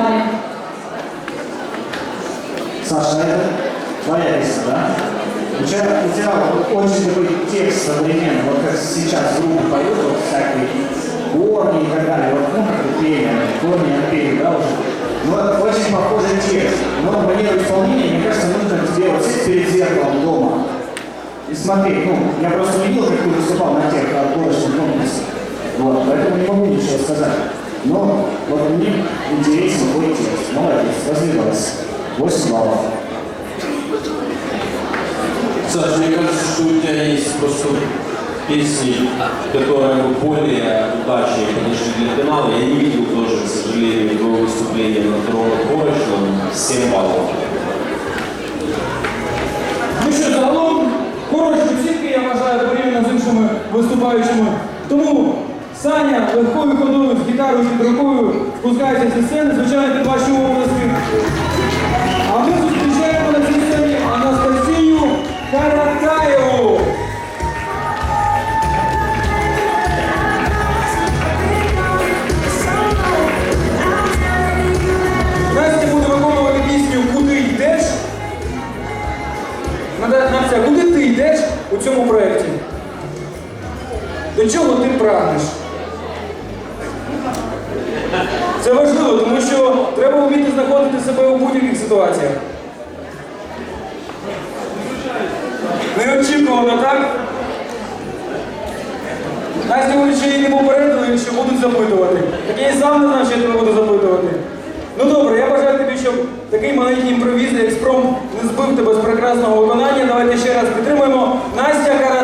залі. Саша, это твоя песня, да? У тебя, у тебя очень такой текст современный, вот как сейчас группа поет, вот всякие корни и так далее, вот, ну, как пение, корни отпели, да, уже. Ну, это очень похожий текст, но манера исполнения, мне кажется, нужно тебе вот сесть перед зеркалом дома и смотреть, ну, я просто видел, как ты выступал на тех отборочных конкурсах, вот, поэтому не могу ничего сказать. Но вот мне интересен твой текст, молодец, развивайся. 8 баллов. Саш, мне кажется, что у тебя есть просто песни, которые более удачные, конечно, для финала. Я не видел тоже, к сожалению, твоего выступления на втором отборочном. 7 баллов. Ну що, загалом хороші оцінки, я вважаю, порівняно з іншими виступаючими. Тому Саня легкою ходою з гітарою під рукою спускається зі сцени, звичайно, під ваші обласки. А ми зустрічаємо на цій сцені Анастасію Каратаєву. Настя буде виконувати пісню Куди йдеш? Куди ти йдеш у цьому проєкті? До чого ти прагнеш? Це важливо, тому що треба вміти знаходити себе у будь-яких ситуаціях. Неочікувано, так? Настя говорить, що її не попередили, що будуть запитувати. Так я і сам не знав, що я тебе буду запитувати. Ну добре, я бажаю тобі, щоб такий маленький імпровіз, експром не збив тебе з прекрасного виконання. Давайте ще раз підтримуємо Настя Каратаєва.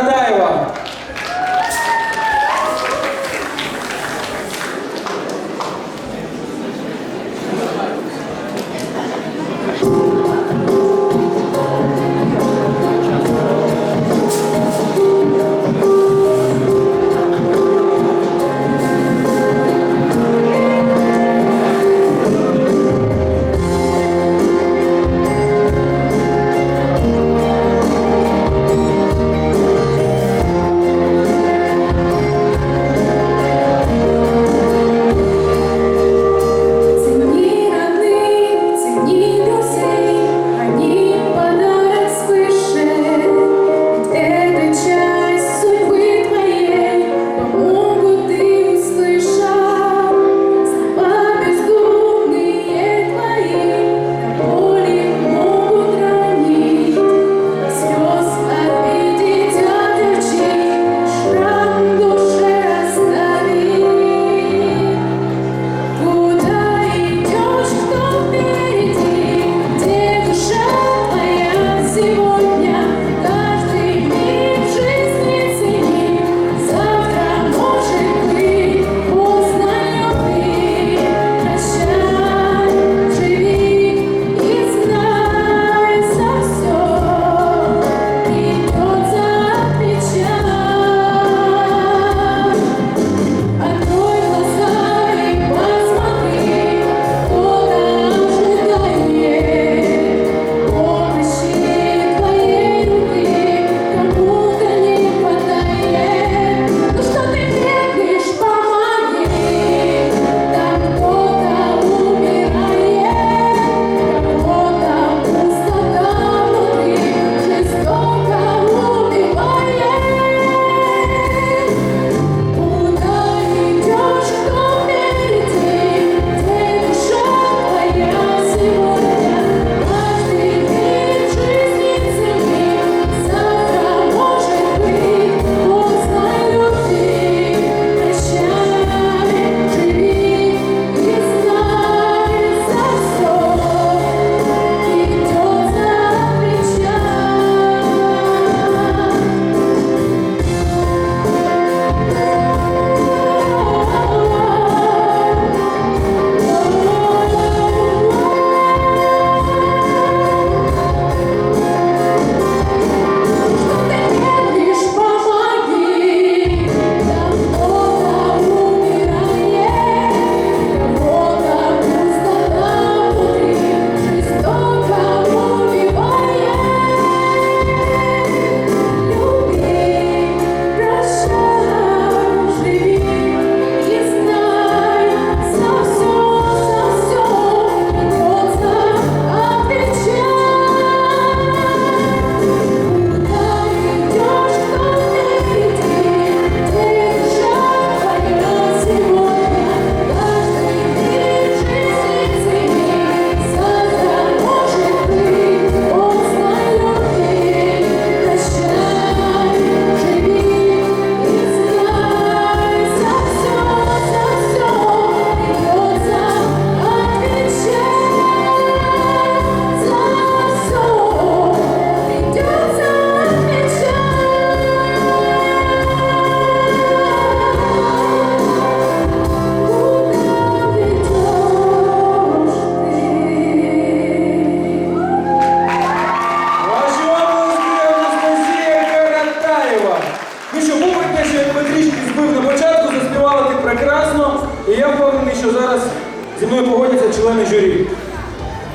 Зі мною погодяться члени журі.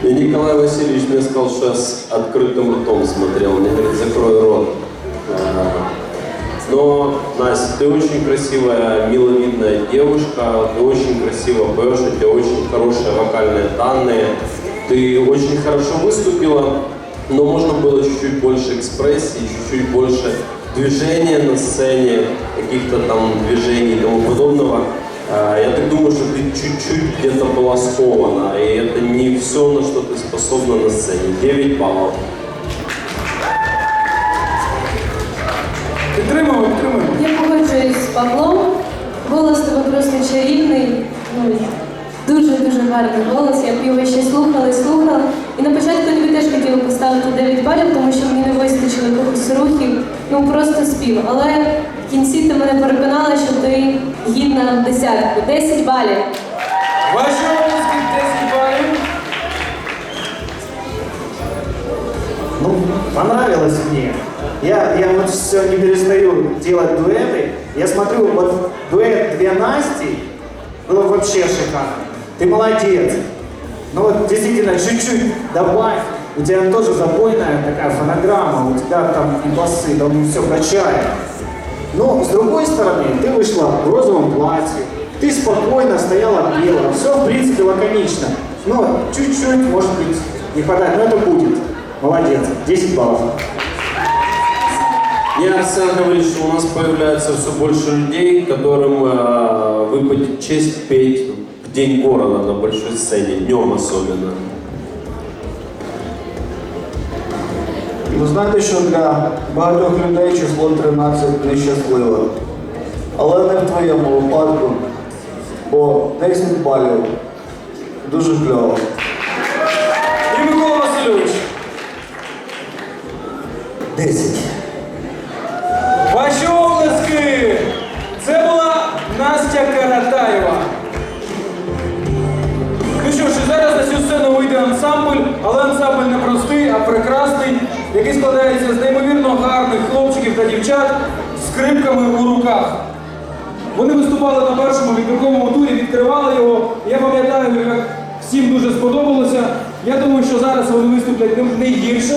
И Николай Васильевич мне сказал, что я с открытым ртом смотрел. Мне говорит, закрой рот. Но, Настя, ты очень красивая, миловидная девушка, ты очень красиво поешь, у тебя очень хорошие вокальные данные, ты очень хорошо выступила, но можно было чуть-чуть больше экспрессии, чуть-чуть больше движения на сцене, каких-то там движений и тому подобного. А, Я так думаю, что ты чуть-чуть где-то была скована, и это не все, на что ты способна на сцене. 9 баллов. Підтримуємо, підтримуємо. Я погоджуюсь з Павлом. Голос тебе просто чарівний. Ну, дуже-дуже гарний голос. Я б його ще слухала і слухала. І на початку тобі теж хотіла поставити 9 балів, тому що мені не вистачило якихось рухів. Ну просто спів. Але в кінці ти мене переконала, що ти гідна десятку. 10 балів. Ваші обласки 10 балів. Ну, понравилось мне. Я, я вот все не перестаю делать дуэты. Я смотрю, вот дуэт две Насти было вообще шикарно. Ты молодец. Ну вот действительно, чуть-чуть добавь. У тебя тоже забойная такая фонограмма, у тебя там и басы, там все качает. Но с другой стороны, ты вышла в розовом платье, ты спокойно стояла пела, все в принципе лаконично. Но чуть-чуть, может быть, не хватает, но это будет. Молодец, 10 баллов. Мне Арсен говорит, что у нас появляется все больше людей, которым э, выпадет честь петь в День города на большой сцене, днем особенно. Ви знаєте, що для багатьох людей число 13 нещасливе. Але не в твоєму випадку, бо 10 балів дуже кльово. І Микола Васильович. 10. Який складається з неймовірно гарних хлопчиків та дівчат з скрипками у руках. Вони виступали на першому відбірковому турі, відкривали його. Я пам'ятаю, як всім дуже сподобалося. Я думаю, що зараз вони виступлять не- гірше,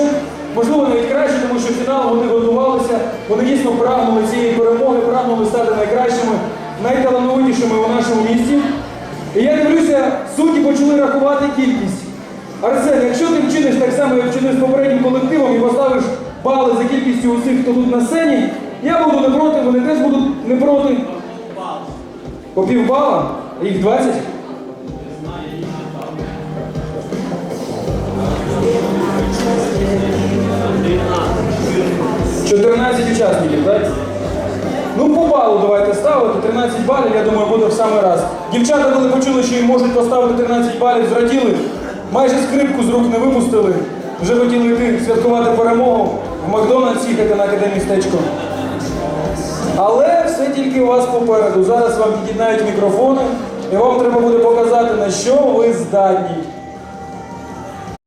можливо, навіть краще, тому що фінал вони готувалися. Вони дійсно прагнули цієї перемоги, прагнули стати найкращими, найталановитішими у нашому місті. І я дивлюся, судді почали рахувати кількість. Арсен, якщо ти вчиниш так само, як вчинив з попереднім колективом і поставиш бали за кількістю усіх, хто тут на сцені, я буду не проти, вони теж будуть не проти. По півбала? Їх 20? Чотирнадцять учасників, так? Ну, по балу давайте ставити, 13 балів, я думаю, буде в самий раз. Дівчата, коли почули, що їм можуть поставити 13 балів, зраділи, майже скрипку з рук не випустили. Вже хотіли йти святкувати перемогу, в Макдональдс їхати на академістечко. Але все тільки у вас попереду. Зараз вам під'єднають мікрофони, і вам треба буде показати, на що ви здатні.